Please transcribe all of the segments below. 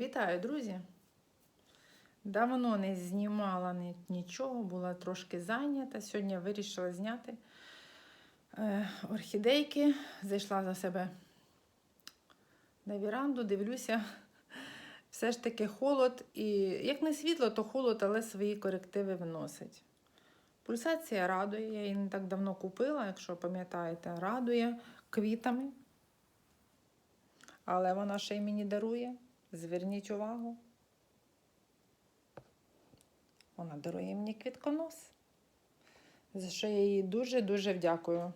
Вітаю, друзі! Давно не знімала нічого, була трошки зайнята. Сьогодні вирішила зняти е, орхідейки. Зайшла за себе на віранду, дивлюся, все ж таки холод. І як не світло, то холод, але свої корективи вносить. Пульсація радує, я її не так давно купила, якщо пам'ятаєте, радує квітами. Але вона ще й мені дарує. Зверніть увагу. Вона дарує мені квітконос. За що я їй дуже-дуже вдякую.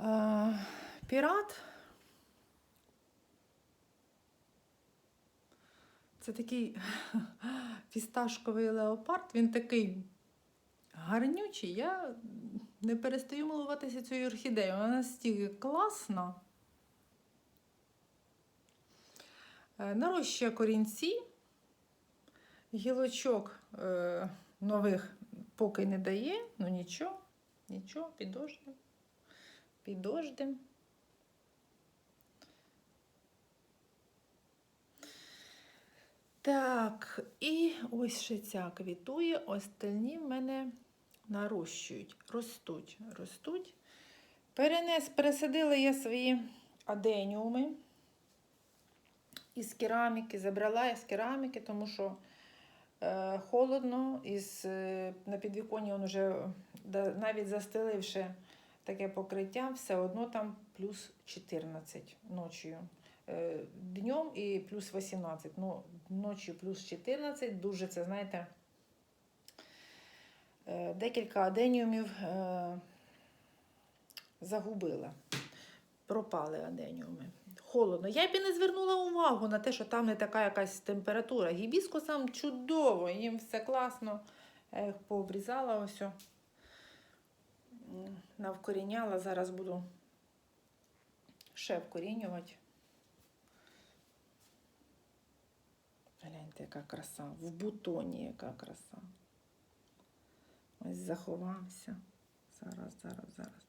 Е, пірат. Це такий фісташковий леопард. Він такий гарнючий. Я не перестаю милуватися цією орхідеєю. Вона настільки класна. Е, Нарощує корінці, гілочок е, нових поки не дає, ну нічого, нічого, підождем. Підождем. Так, і ось ще ця квітує, остальні в мене нарощують, ростуть, ростуть. Перенес, пересадила я свої аденіуми із кераміки, забрала я з кераміки, тому що е, холодно, із, е, на підвіконні він вже навіть застеливши таке покриття, все одно там плюс 14 ночі. Е, днем і плюс 18. Ну, ночі плюс 14. Дуже це, знаєте, е, декілька аденіумів е, загубила. Пропали аденіуми холодно. Я б і не звернула увагу на те, що там не така якась температура. Гібіскусам чудово, їм все класно. Я їх пообрізала ось. Навкоріняла. Зараз буду ще вкорінювати. Гляньте, яка краса. В бутоні яка краса. Ось заховався. Зараз, зараз, зараз.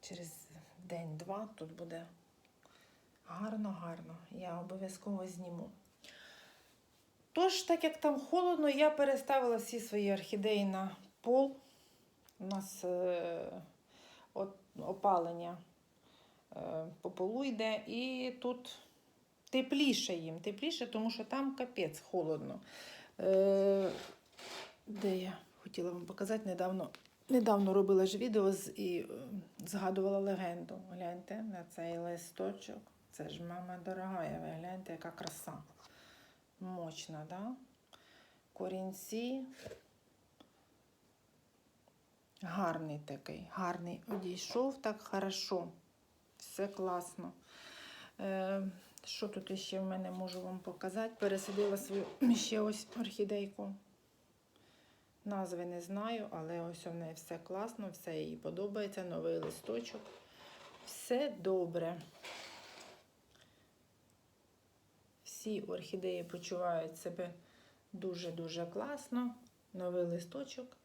Через день-два тут буде гарно-гарно. Я обов'язково зніму. Тож, так як там холодно, я переставила всі свої орхідеї на пол. У нас е, от, опалення е, по полу йде, і тут тепліше їм, тепліше, тому що там капець холодно. Е, де я хотіла вам показати недавно. Недавно робила ж відео і е, згадувала легенду. Гляньте на цей листочок. Це ж мама дорога, ви гляньте, яка краса. Мощна, да? Корінці. Гарний такий, гарний. Одійшов так хорошо. Все класно. Е, що тут ще в мене можу вам показати? Пересадила свою ще ось орхідейку. Назви не знаю, але ось у неї все класно, все їй подобається, новий листочок. Все добре. Всі орхідеї почувають себе дуже-дуже класно. Новий листочок.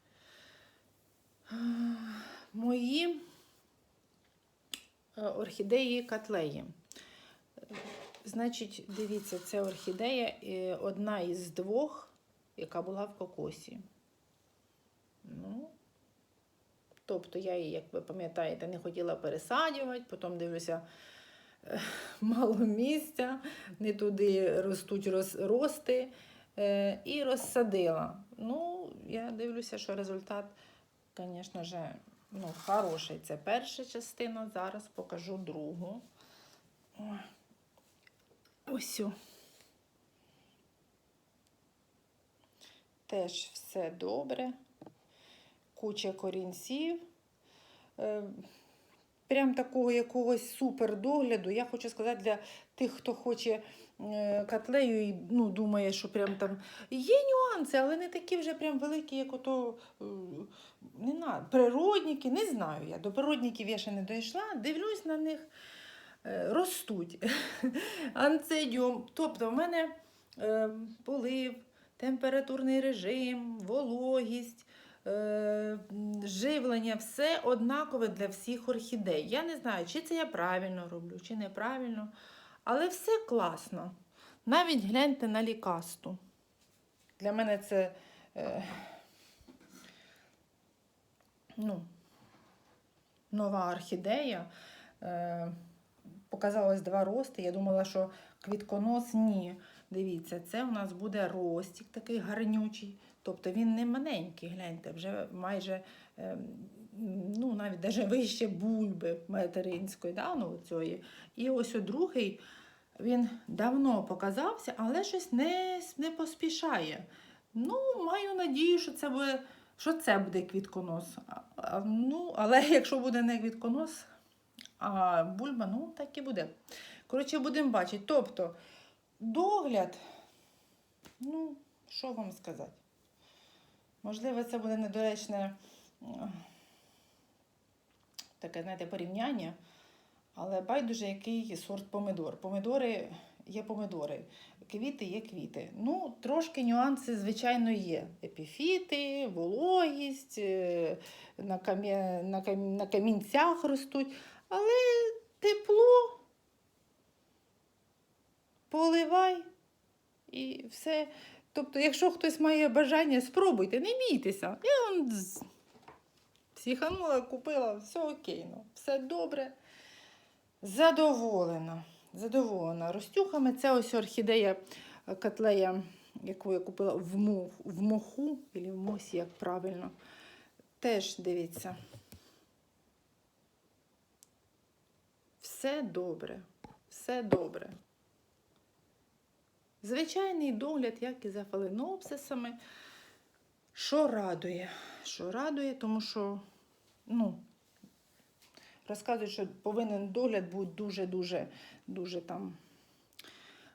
Мої е, орхідеї котлеї. Значить, дивіться, це орхідея е, одна із двох, яка була в кокосі. Ну, тобто я її, як ви пам'ятаєте, не хотіла пересаджувати, потім дивлюся, е, мало місця, не туди ростуть рости е, і розсадила. Ну, я дивлюся, що результат, звісно ж, ну, хороший. Це перша частина, зараз покажу другу. Ось. Теж все добре куча корінців. Е, Прям такого якогось супер догляду. Я хочу сказати для тих, хто хоче е, котлею і ну, думає, що прям там є нюанси, але не такі вже прям великі, як ото е, не на, природники. Не знаю я. До природників я ще не дійшла. Дивлюсь на них, ростуть. Анцедіум. Тобто в мене полив, температурний режим, вологість. Е, живлення, все однакове для всіх орхідей. Я не знаю, чи це я правильно роблю, чи неправильно. Але все класно. Навіть гляньте на лікасту. Для мене це е, ну, нова орхідея. Е, показалось два рости. Я думала, що квітконос ні. Дивіться, це у нас буде ростик такий гарнючий. Тобто він не маленький, гляньте, вже майже е, ну, навіть даже вище бульби материнської, да, ну, цієї. І ось другий він давно показався, але щось не, не поспішає. Ну, маю надію, що це буде, що це буде квітконос. Ну, але якщо буде не квітконос, а бульба, ну так і буде. Коротше, будемо бачити. Тобто, догляд, ну, що вам сказати? Можливо, це буде недоречне е, таке, знаєте, порівняння, але байдуже, який сорт помидор. Помидори є помидори, квіти є квіти. Ну, трошки нюанси, звичайно, є. Епіфіти, вологість, е, на, кам'я... на, кам... на камінцях ростуть. Але тепло, поливай і все. Тобто, якщо хтось має бажання, спробуйте, не бійтеся. Я вам з- психанула, купила, все окей, ну, все добре. Задоволена. Задоволена. Ростюхами це ось орхідея е, котлея, яку я купила в, мох, в моху, або в мосі, як правильно. Теж дивіться. Все добре, все добре. Звичайний догляд, як і за фаленопсисами. Що радує? Що радує, тому що, ну, розказують, що повинен догляд бути дуже-дуже, дуже там.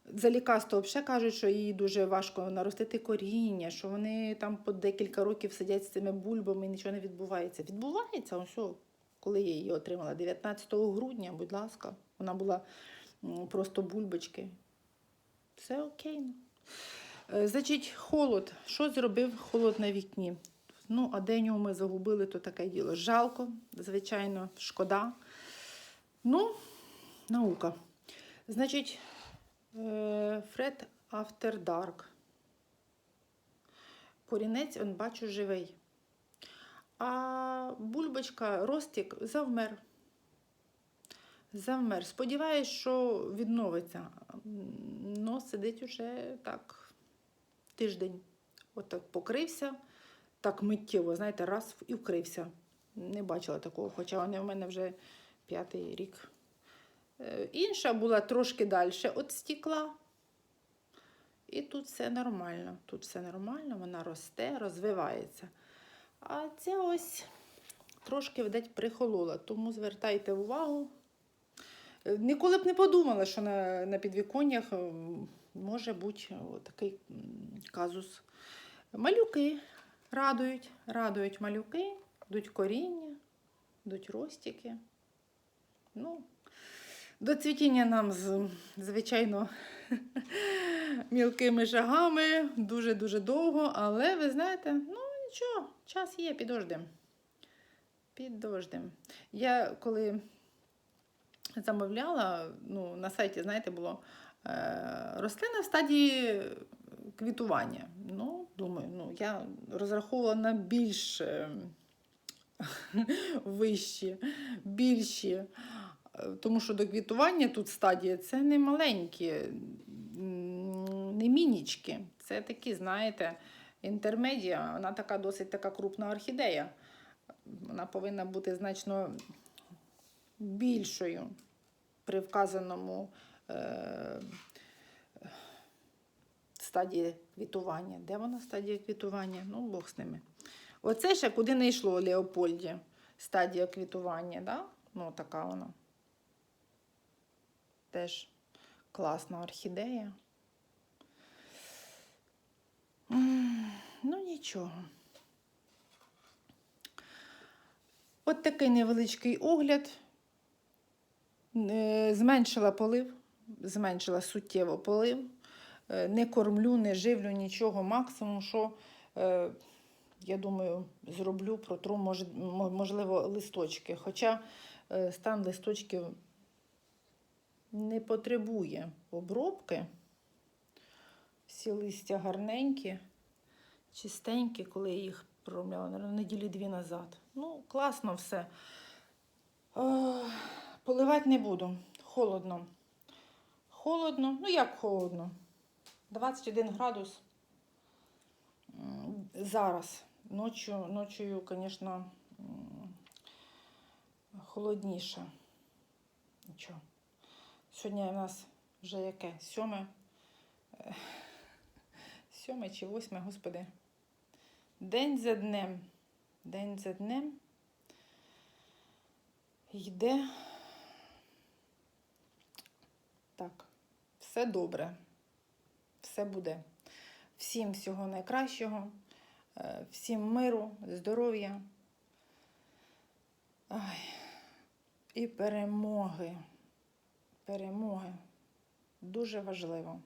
За лікарство взагалі кажуть, що їй дуже важко наростити коріння, що вони там по декілька років сидять з цими бульбами і нічого не відбувається. Відбувається, ось, коли я її отримала, 19 грудня, будь ласка, вона була просто бульбочки. Все окей. Е, Значить, холод. Що зробив холод на вікні? Ну, а деню ми загубили, то таке діло. Жалко, звичайно, шкода. Ну, наука. Значить, е, Фред After Dark. Корінець, он бачу, живий. А бульбочка, ростик завмер. Завмер. Сподіваюсь, що відновиться. Ну, сидить уже так тиждень. Отак покрився, так миттєво, знаєте, раз і вкрився. Не бачила такого, хоча вони в мене вже п'ятий рік. Е, Інша була трошки далі від стекла. І тут все нормально. Тут все нормально, вона росте, розвивається. А ця ось трошки, видать, прихолола. Тому звертайте увагу. Е, Ніколи б не подумала, що на, на підвіконнях е, може бути такий казус. Малюки радують, радують малюки, йдуть коріння, йдуть ростики. Ну, до цвітіння нам, звичайно, мілкими шагами, дуже-дуже довго, але ви знаєте, ну нічого, час є, підождем. Підождем. Я коли замовляла, ну, на сайті, знаєте, було е, рослина в стадії квітування. Ну, думаю, ну, я розраховувала на більш вищі, більші. Е, Тому що до квітування тут стадія це не маленькі, не мінічки. Це такі, знаєте, інтермедія. Вона така досить така крупна орхідея. Вона повинна бути значно більшою при вказаному е, стадії квітування. Де вона стадія квітування? Ну, Бог з ними. Оце ще куди не йшло у Леопольді. Стадія квітування, да? ну така вона. Теж класна орхідея. Ну, нічого. От такий невеличкий огляд. Е, Зменшила полив, зменшила суттєво полив. Е, Не кормлю, не живлю нічого. Максимум, що е, я думаю, зроблю, протру, можливо, листочки. Хоча стан листочків не потребує обробки. Всі листя гарненькі, чистенькі, коли я їх наверно, неділі дві назад. Ну, класно все. Поливати не буду. Холодно. Холодно. Ну як холодно? 21 градус. Зараз. Ночі, ночою, звісно, холодніше. Нічого. Сьогодні у нас вже яке? Сьоме? Сьоме чи восьме, господи. День за днем. День за днем йде. Так, все добре. Все буде. Всім всього найкращого, е, всім миру, здоров'я. І перемоги. Перемоги. Дуже важливо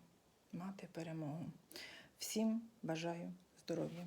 мати перемогу. Всім бажаю здоров'я.